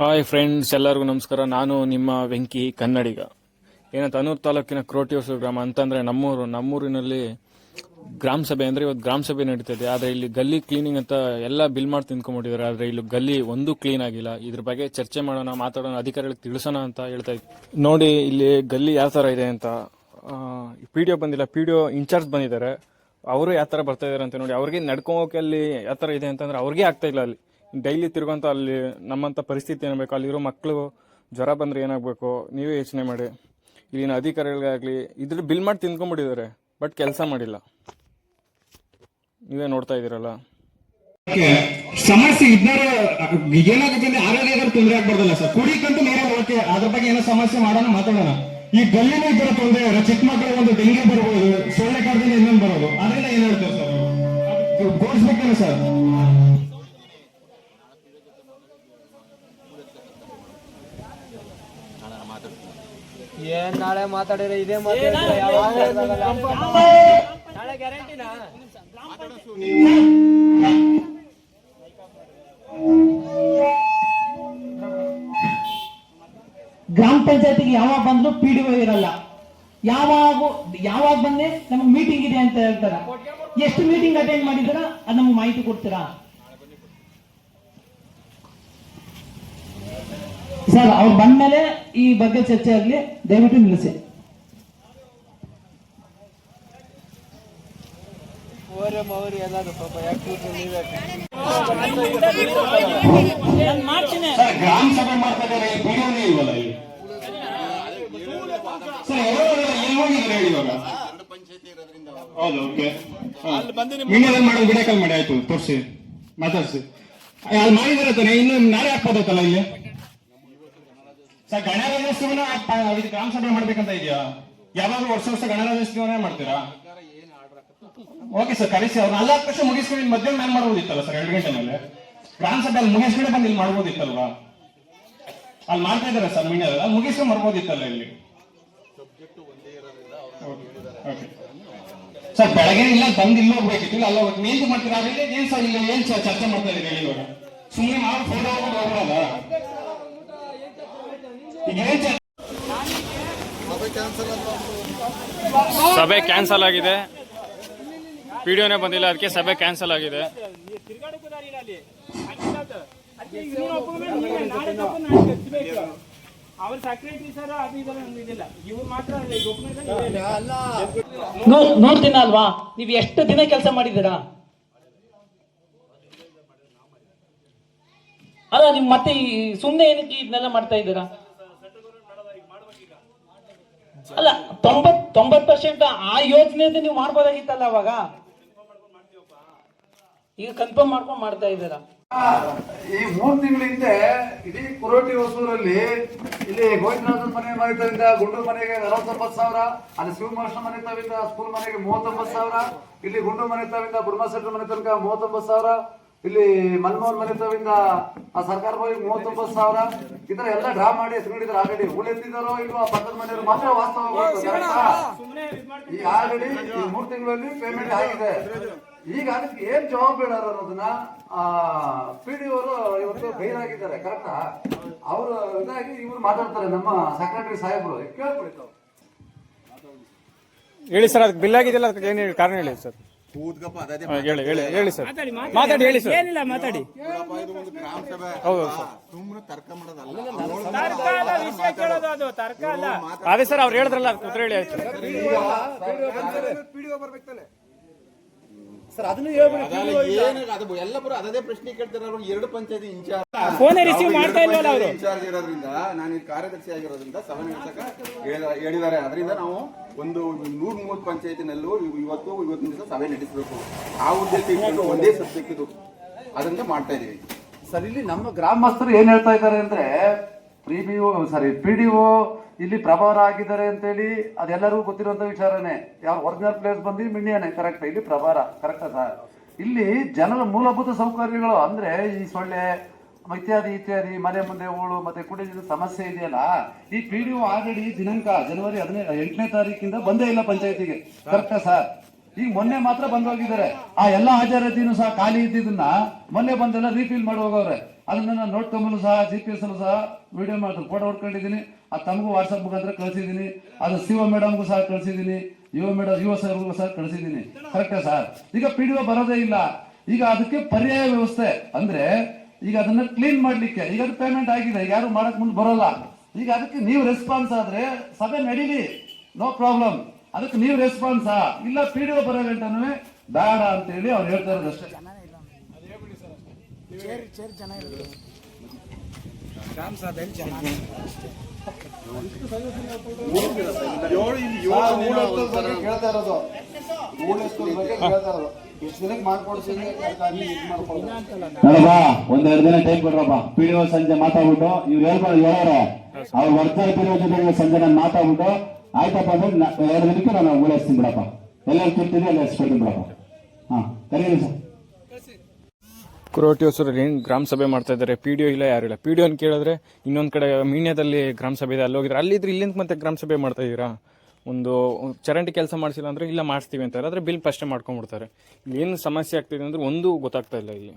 Hi friends, ಎಲ್ಲರಿಗೂ ನಮಸ್ಕಾರ. ನಾನು ನಿಮ್ಮ ವೆಂಕಿ ಕನ್ನಡಿಗ. ಏನಂತ, ಅನೂರು ತಾಲೂಕಿನ ಕ್ರೋಟಿಯೋಸು ಗ್ರಾಮ ಅಂತಂದರೆ ನಮ್ಮೂರು, ನಮ್ಮೂರಿನಲ್ಲಿ ಗ್ರಾಮ ಸಭೆ ಅಂದರೆ ಇವತ್ತು ಗ್ರಾಮ ಸಭೆ ನಡೀತದೆ ಆದರೆ ಇಲ್ಲಿ ಗಲ್ಲಿ ಕ್ಲೀನಿಂಗ್ ಅಂತ ಎಲ್ಲ ಬಿಲ್ ಮಾಡಿ ತಿಂದ್ಕೊಂಬಿಟ್ಟಿದ್ದಾರೆ ಆದರೆ ಇಲ್ಲಿ ಗಲ್ಲಿ ಒಂದು ಕ್ಲೀನ್ ಆಗಿಲ್ಲ. ಇದ್ರ ಬಗ್ಗೆ ಚರ್ಚೆ ಮಾಡೋಣ, ಮಾತಾಡೋಣ, ಅಧಿಕಾರಿಗಳಿಗೆ ತಿಳಿಸೋಣ ಅಂತ ಹೇಳ್ತಾ ಇತ್ತು ನೋಡಿ, ಇಲ್ಲಿ ಗಲ್ಲಿ ಯಾವ ಥರ ಇದೆ ಅಂತ. ಪಿ ಡಿ ಒ ಬಂದಿಲ್ಲ ಪಿ ಡಿ ಒ ಇನ್ಚಾರ್ಜ್ ಬಂದಿದ್ದಾರೆ. ಅವರು ಯಾವ ಥರ ಬರ್ತಾ ಇದ್ದಾರೆ ಅಂತ ನೋಡಿ. ಅವ್ರಿಗೆ ನಡ್ಕೊಂಡೋಗಿ ಅಲ್ಲಿ ಯಾವ ಥರ ಇದೆ ಅಂತಂದರೆ ಅವ್ರಿಗೆ ಆಗ್ತಾ ಇಲ್ಲ ಅಲ್ಲಿ. ಡೈಲಿ ತಿರುಗಂತ ಅಲ್ಲಿ ನಮ್ಮಂತ ಪರಿಸ್ಥಿತಿ ಏನಬೇಕು ಅಲ್ಲಿರೋ ಮಕ್ಕಳು ಜ್ವರ ಬಂದ್ರೆ ಏನಾಗಬೇಕು, ನೀವೇ ಯೋಚನೆ ಮಾಡಿ. ಇಲ್ಲಿನ ಅಧಿಕಾರಿಗಳಿಗಾಗಲಿ ಇದ್ರ ಬಿಲ್ ಮಾಡಿ ತಿನ್ಕೊಂಡ್ಬಿಟ್ಟಿದ್ದಾರೆ ಬಟ್ ಕೆಲಸ ಮಾಡಿಲ್ಲ. ನೀವೇ ನೋಡ್ತಾ ಇದ್ದೀರಲ್ಲ. ಸಮಸ್ಯೆ ಇದ್ದಾರೆ, ಏನಾಗುತ್ತೆ ಆರೋಗ್ಯದಲ್ಲಿ ತೊಂದರೆ ಆಗ್ಬಾರ್ದಲ್ಲ ಸರ್. ಕುಡಿಕಂತೂ ನೋಡೋಣ, ಓಕೆ, ಅದ್ರ ಬಗ್ಗೆ ಏನೋ ಸಮಸ್ಯೆ ಮಾಡೋಣ, ಮಾತಾಡೋಣ. ಈ ಗಲ್ಲಿನ ಇತರ ತೊಂದರೆ. ಚಿಕ್ಕ ಮಕ್ಕಳು ಒಂದು ಡೆಂಗಿ ಬರ್ಬೋದು, ಸೊಳ್ಳೆ ಕಾರ್ದಿಂದ ಇನ್ನೊಂದು ಬರೋದು ಅದರಿಂದ ಏನ್ ಹೇಳ್ತಾರೆ ಸರ್? ಗೋಡ್ಸ್ಬೇಕಲ್ಲ ಸರ್. ಏನ್ ನಾಳೆ ಮಾತಾಡಿದ್ರೆ ಇದೇ ನಾಳೆ ಗ್ಯಾರಂಟಿನಾ? ಗ್ರಾಮ ಪಂಚಾಯತಿಗೆ ಯಾವಾಗ ಬಂದ್ರು ಪಿ ಡಿ ಇರಲ್ಲ. ಯಾವಾಗ ಯಾವಾಗ ಬಂದೆ ನಮಗೆ ಮೀಟಿಂಗ್ ಇದೆ ಅಂತ ಹೇಳ್ತಾರೆ. ಎಷ್ಟು ಮೀಟಿಂಗ್ ಅಟೆಂಡ್ ಮಾಡಿದಾರ ಅದು ನಮ್ಗೆ ಮಾಹಿತಿ ಕೊಡ್ತೀರಾ? ಸರ್, ಅವ್ರು ಬಂದ್ಮೇಲೆ ಈ ಬಗ್ಗೆ ಚರ್ಚೆ ಆಗಲಿ, ದಯವಿಟ್ಟು ನಿಲ್ಲಿಸಿ. ಗ್ರಾಮ ಸಭೆ ಮಾಡ್ತಾ ಇದ್ದಾರೆ ಇಲ್ಲಿ? ಹೇಳಿ ಇವಾಗ? ಹೌದು ಓಕೆ ಮೀಡಿಯಾದಲ್ಲಿ ಮಾಡೋದು ವಿಡಿಯೋ ಕಾಲ್ ಮಾಡಿ, ಆಯ್ತು, ತೋರಿಸಿ, ಮಾತಾಡ್ಸಿ. ಅಲ್ಲಿ ಮಾಡಿದಾರೆ ತಾನೆ? ಇನ್ನು ನಾಳೆ ಹಾಕ್ಬೋದಲ್ಲ ಇಲ್ಲಿ? ಸರ್, ಗಣರಾಜ್ಯೋತ್ಸವನ ಇದು ಗ್ರಾಮ ಸಭೆ ಮಾಡ್ಬೇಕಂತ ಇದೆಯಾ? ಯಾವಾಗ ವರ್ಷ ವರ್ಷ ಗಣರಾಜ್ಯೋತ್ಸವನೇ ಮಾಡ್ತೀರಾ? ಓಕೆ ಸರ್ ಕರೆಸಿ ಅವ್ರು ನಾಲ್ಕು ವರ್ಷ ಮುಗಿಸ್ಕೊಂಡು ಮಧ್ಯ ಮಧ್ಯಾಹ್ನ ಮೇಲೆ ಮಾಡ್ಬೋದಿತ್ತಲ್ಲ ಸರ್ ಎರಡು ಗಂಟೆ ಮೇಲೆ? ಗ್ರಾಮ ಸಭೆ ಅಲ್ಲಿ ಮುಗಿಸ್ಕೊಂಡು ಬಂದು ಇಲ್ಲಿ ಮಾಡ್ಬೋದಿತ್ತಲ್ವಾ? ಅಲ್ಲಿ ಮಾಡ್ತಾ ಇದಾರೆ ಸರ್ ಮೀನ ಮುಗಿಸ್ಕೊಂಡು ಬರ್ಬೋದಿತ್ತಲ್ಲ ಇಲ್ಲಿ. ಸರ್ ಬೆಳಗ್ಗೆ ಇಲ್ಲ, ಬಂದು ಇಲ್ಲಿ ಹೋಗ್ಬೇಕಿತ್ತು ಅಲ್ಲ ಹೋಗ್ಬೇಕು ನೀನ್ ಮಾಡ್ತೀರಾ ಏನ್ ಸರ್ ಇಲ್ಲ, ಏನ್ ಸರ್ ಚರ್ಚೆ ಮಾಡ್ತಾ ಇದ್ದೀರಿ ಸುಮ್ಮನೆ ಮಾಡಿ ಫೋಟೋ ಹೋಗೋದು ಚರ್ಚೆ ಸಭೆ ಕ್ಯಾನ್ಸಲ್ ಆಗಿದೆ. ವಿಡಿಯೋನೇ ಬಂದಿಲ್ಲ, ಅದಕ್ಕೆ ಸಭೆ ಕ್ಯಾನ್ಸಲ್ ಆಗಿದೆ. ನೋಡ್ತೀನ ಅಲ್ವಾ? ನೀವು ಎಷ್ಟು ದಿನ ಕೆಲಸ ಮಾಡಿದ್ದೀರಾ? ಅಲ್ಲ ನೀವು ಮತ್ತೆ ಸುಮ್ಮನೆ ಏನಕ್ಕೆ ಇದನ್ನೆಲ್ಲ ಮಾಡ್ತಾ ಇದ್ದೀರಾ? ಅಲ್ಲ, ತೊಂಬತ್ ತೊಂಬತ್ ಪರ್ಸೆಂಟ್ ಆ ಯೋಜನೆಯಿಂದ ನೀವು ಮಾಡ್ಬೋದಾಗಿತ್ತಲ್ಲ ಅವಾಗ? ಈಗ ಕನ್ಫರ್ಮ್ ಮಾಡ್ಕೊಂಡು ಮಾಡ್ತಾ ಇದ್ದೀರಾ? ಈ ಮೂರ್ ತಿಂಗಳ ಹಿಂದೆ ಇಡೀ ಕುರೋಟಿ ಹೊಸೂರಲ್ಲಿ ಇಲ್ಲಿ ಗೋವಿಂದರಾಜನ್ ಮನೆ ಮನೆತವಿಂದ ಗುಂಡು ಮನೆಗೆ ನಲವತ್ತೊಂಬತ್ತು ಸಾವಿರ, ಅಲ್ಲಿ ಶಿವಮಹರ್ಷ ಮನೆ ತವಿಂದ ಸ್ಕೂಲ್ ಮನೆಗೆ ಮೂವತ್ತೊಂಬತ್ತು ಸಾವಿರ, ಇಲ್ಲಿ ಗುಂಡು ಮನೆ ತವಿಂದ ಬುಡಮಸೆಟ್ರ ಮನೆ ತನಕ ಮೂವತ್ತೊಂಬತ್ತು ಸಾವಿರ ಇಲ್ಲಿ ಮನ್ಮೋಹನ್ ಮನೆತವಿಂದ ಆ ಸರ್ಕಾರ ಹೋಗಿ ಮೂವತ್ತೊಂಬತ್ತು ಸಾವಿರ ಈ ತರ ಎಲ್ಲ ಡ್ರಾ ಮಾಡಿ ಎತ್ಕೊಂಡಿದ್ದಾರೆ ಆಲ್ರೆಡಿ ಉಳಿದಿದ್ದಾರೋ ಇಲ್ವಾ ಪಕ್ಕದ ಮನೆಯವರು ಮಾತ್ರ ವಾಸ್ತವ ಈ ಆಲ್ರೆಡಿ ಈ ಮೂರು ತಿಂಗಳಲ್ಲಿ ಪೇಮೆಂಟ್ ಆಗಿದೆ. ಈಗ ಅದಕ್ಕೆ ಏನ್ ಜವಾಬ್ದಾರರು ಅನ್ನೋದನ್ನ ಪಿ ಡಿ ಅವರು ಇವತ್ತು ಬೈರಾಗಿದ್ದಾರೆ ಕರೆಕ್ಟಾ ಅವರು ಇದಾಗಿ ಇವ್ರು ಮಾತಾಡ್ತಾರೆ ನಮ್ಮ ಸೆಕ್ರೆಟರಿ ಸಾಹೇಬರು. ಕೇಳ್ಬಿಡ್ತಾವ್ ಹೇಳಿ ಸರ್ ಅದಕ್ಕೆ ಬಿಲ್ ಆಗಿದೆಯಲ್ಲ ಅದಕ್ಕೆ ಏನು ಹೇಳಿ ಕಾರಣ ಹೇಳಿ ಸರ್. ಹಾ, ಹೇಳಿ ಹೇಳಿ ಹೇಳಿ ಸರ್. ಮಾತಾಡಿ ಹೇಳಿ ಸರ್. ಏನಿಲ್ಲ ಮಾತಾಡಿ. ಹೌದು ಸರ್. ತರ್ಕ ಅಲ್ಲ ವಿಷಯ ಕೇಳೋದು ಅದು ತರ್ಕ ಅಲ್ಲ. ಅದೇ ಸರ್ ಅವ್ರು ಹೇಳಿದ್ರಲ್ಲ ಉತ್ತರ ಹೇಳಿ ಆಯ್ತು. ಎಲ್ಲರೂ ಅದೇ ಪ್ರಶ್ನೆ ಕೇಳ್ತಾರೆ ಅವ್ರು ಎರಡು ಪಂಚಾಯತಿ ಇನ್ಚಾರ್ಜ್. ಫೋನ್ ರಿಸೀವ್ ಮಾಡ್ತಾ ಇಲ್ವಲ್ಲ ಅವರು? ಇನ್ಚಾರ್ಜ್ ಇರೋದ್ರಿಂದ ನಾನು ಇಲ್ಲಿ ಕಾರ್ಯದರ್ಶಿ ಆಗಿರೋದ್ರಿಂದ ಸಭೆ ನಡೆಸಕ ಹೇಳಿದ್ದಾರೆ. ಅದರಿಂದ ನಾವು ಒಂದು ನೂರ ಮೂವತ್ತು ಪಂಚಾಯತಿನಲ್ಲೂ ಇವ್- ಇವತ್ತು ಇವತ್ತಿನ ದಿವಸ ಸಭೆ ನಡೆಸಬೇಕು. ಆ ಉದ್ದೇಶ ಒಂದೇ ಸಬ್ಜೆಕ್ಟ್ ಇದು. ಅದರಿಂದ ಮಾಡ್ತಾ ಇದೀವಿ. ಸರ್ ಇಲ್ಲಿ ನಮ್ಮ ಗ್ರಾಮಸ್ಥರು ಏನ್ ಹೇಳ್ತಾ ಇದ್ದಾರೆ ಅಂದ್ರೆ pre B O sorry P D O ಇಲ್ಲಿ ಪ್ರಭಾರ ಆಗಿದ್ದಾರೆ ಅಂತೇಳಿ ಅದೆಲ್ಲರಿಗೂ ಗೊತ್ತಿರುವಂತ ವಿಚಾರನೇ. ಯಾವ ಒರಿಜಿನಲ್ ಪ್ಲೇಸ್ ಬಂದು ಮಿಣ್ಣಿಯಾನೆ ಕರೆಕ್ಟ್ ಇಲ್ಲಿ ಪ್ರಭಾರ ಕರೆಕ್ಟಾ ಸರ್? ಇಲ್ಲಿ ಜನರ ಮೂಲಭೂತ ಸೌಕರ್ಯಗಳು ಅಂದ್ರೆ ಈ ಸೊಳ್ಳೆ, ಇತ್ಯಾದಿ ಇತ್ಯಾದಿ, ಮನೆ ಮುಂದೆ ಓಳು, ಮತ್ತೆ ಕುಡಿದ ಸಮಸ್ಯೆ ಇದೆಯಲ್ಲ, ಈ ಪಿ ಡಿ ಒ ಆಲ್ರೆಡಿ ದಿನಾಂಕ ಜನವರಿ ಹದಿನೈದು ಎಂಟನೇ ತಾರೀಕಿಂದ ಬಂದೇ ಇಲ್ಲ ಪಂಚಾಯತಿಗೆ. ಕರೆಕ್ಟಾ ಸರ್? ಈಗ ಮೊನ್ನೆ ಮಾತ್ರ ಬಂದು ಹೋಗಿದ್ದಾರೆ ಆ ಎಲ್ಲಾ ಹಾಜರಾತಿನೂ ಸಹ ಖಾಲಿ ಇದ್ದಿದ್ದನ್ನ ಮೊನ್ನೆ ಬಂದೆಲ್ಲ ರೀಫಿಲ್ ಮಾಡಿ ಅದನ್ನ ನಾನು ತಗೊಂಡು ಸಹ ಜಿ ಪಿ ಎಸ್ ಅಲ್ಲೂ ಸಹ ವಿಡಿಯೋ ಮಾಡಿ ಫೋಟೋ ಹೊಡ್ಕೊಂಡಿದ್ದೀನಿ. ಅದು ತಮಗೂ ವಾಟ್ಸಪ್ ಮುಖಾಂತರ ಕಳಿಸಿದ್ದೀನಿ. ಅದು ಶಿವ ಮೇಡಮ್ಗೂ ಸಹ ಕಳಿಸಿದ್ದೀನಿ. ಯುವ ಮೇಡಮ್ ಯುವ ಸರ್ಗೂ ಸಹ ಕಳಿಸಿದ್ದೀನಿ. ಕರೆಕ್ಟಾ ಸರ್? ಈಗ ಪಿ ಡಿ ಒ ಬರೋದೇ ಇಲ್ಲ. ಈಗ ಅದಕ್ಕೆ ಪರ್ಯಾಯ ವ್ಯವಸ್ಥೆ ಅಂದ್ರೆ ಈಗ ಅದನ್ನ ಕ್ಲೀನ್ ಮಾಡ್ಲಿಕ್ಕೆ, ಈಗ ಅದು ಪೇಮೆಂಟ್ ಆಗಿದೆ. ಯಾರು ಮಾಡಕ್ ಮುಂದೆ ಬರೋಲ್ಲ. ಈಗ ಅದಕ್ಕೆ ನೀವು ರೆಸ್ಪಾನ್ಸ್ ಆದ್ರೆ ಸಭೆ ನಡೀಲಿ. ನೋ ಪ್ರಾಬ್ಲಮ್ ಅದಕ್ಕೆ ನೀವು ರೆಸ್ಪಾನ್ಸ್ ಇಲ್ಲ ಪಿ ಡಿ ಒ ಬರೋ ಬೇಡ ಅಂತ ಹೇಳಿ ಅವ್ರು ಹೇಳ್ತಾ ಇರೋದಷ್ಟೇ ಕೇಳ್ತಾ ಇರೋದು. ಕೇಳ್ತಾ ಇರೋದು. ಇಷ್ಟು ದಿನಕ್ಕೆ ಮಾಡ್ಕೊಡ್ತೀನಿ ನೋಡಪ್ಪ ಒಂದೆರಡು ದಿನ ಟೈಮ್ ಕೊಡ್ರಪ್ಪ. ಪಿ ಡಿ ಸಂಜೆ ಮಾತಾಡ್ಬಿಟ್ಟು ಇವ್ರು ಹೇಳ್ಕೊಂಡು ಹೇಳೋರು. ಅವ್ರು ಬರ್ತಾರೆ ಪಿ ಡಿ ಜೊತೆಗೆ ಸಂಜೆ ನಾನು ಮಾತಾಡ್ಬಿಟ್ಟು ಆಯ್ತಪ್ಪ ಅಂದ್ರೆ ಎರಡು ದಿನಕ್ಕೆ ನಾನು ಓಡಿಸ್ತೀನಿ ಬಿಡಪ್ಪ. ಎಲ್ಲರೂ ಕೂರ್ತೀನಿ ಅಲ್ಲಿ ಎಸ್ಕೊಡ್ತೀನಿ ಬಿಡಪ್ಪ. ಹಾ ಕರೀರಿ ಸರ್. ಕುರೋಟಿ ಹೊಸೂರಲ್ಲಿ ಏನು ಗ್ರಾಮ ಸಭೆ ಮಾಡ್ತಾ ಇದ್ದಾರೆ? ಪಿ ಡಿ ಒ ಇಲ್ಲ, ಯಾರು ಇಲ್ಲ? ಪಿ ಡಿ ಕೇಳಿದ್ರೆ ಇನ್ನೊಂದು ಕಡೆ ಮೀನ್ಯದಲ್ಲಿ ಗ್ರಾಮ ಸಭೆ ಇದೆ ಅಲ್ಲಿ ಹೋಗಿದ್ರೆ ಅಲ್ಲಿದ್ರೆ ಇಲ್ಲಿಂದ ಮತ್ತೆ ಗ್ರಾಮ ಸಭೆ ಮಾಡ್ತಾ ಇದ್ದೀರಾ? ಒಂದು ಚರಂಡಿ ಕೆಲಸ ಮಾಡಿಸಿಲ್ಲ ಅಂದ್ರೆ ಇಲ್ಲ, ಮಾಡಿಸ್ತೀವಿ ಅಂತಾರೆ ಆದರೆ ಬಿಲ್ ಫಸ್ಟೇ ಮಾಡ್ಕೊಂಡ್ಬಿಡ್ತಾರೆ. ಏನು ಸಮಸ್ಯೆ ಆಗ್ತಿದೆ ಅಂದ್ರೆ ಒಂದೂ ಗೊತ್ತಾಗ್ತಾ ಇಲ್ಲ ಇಲ್ಲಿ.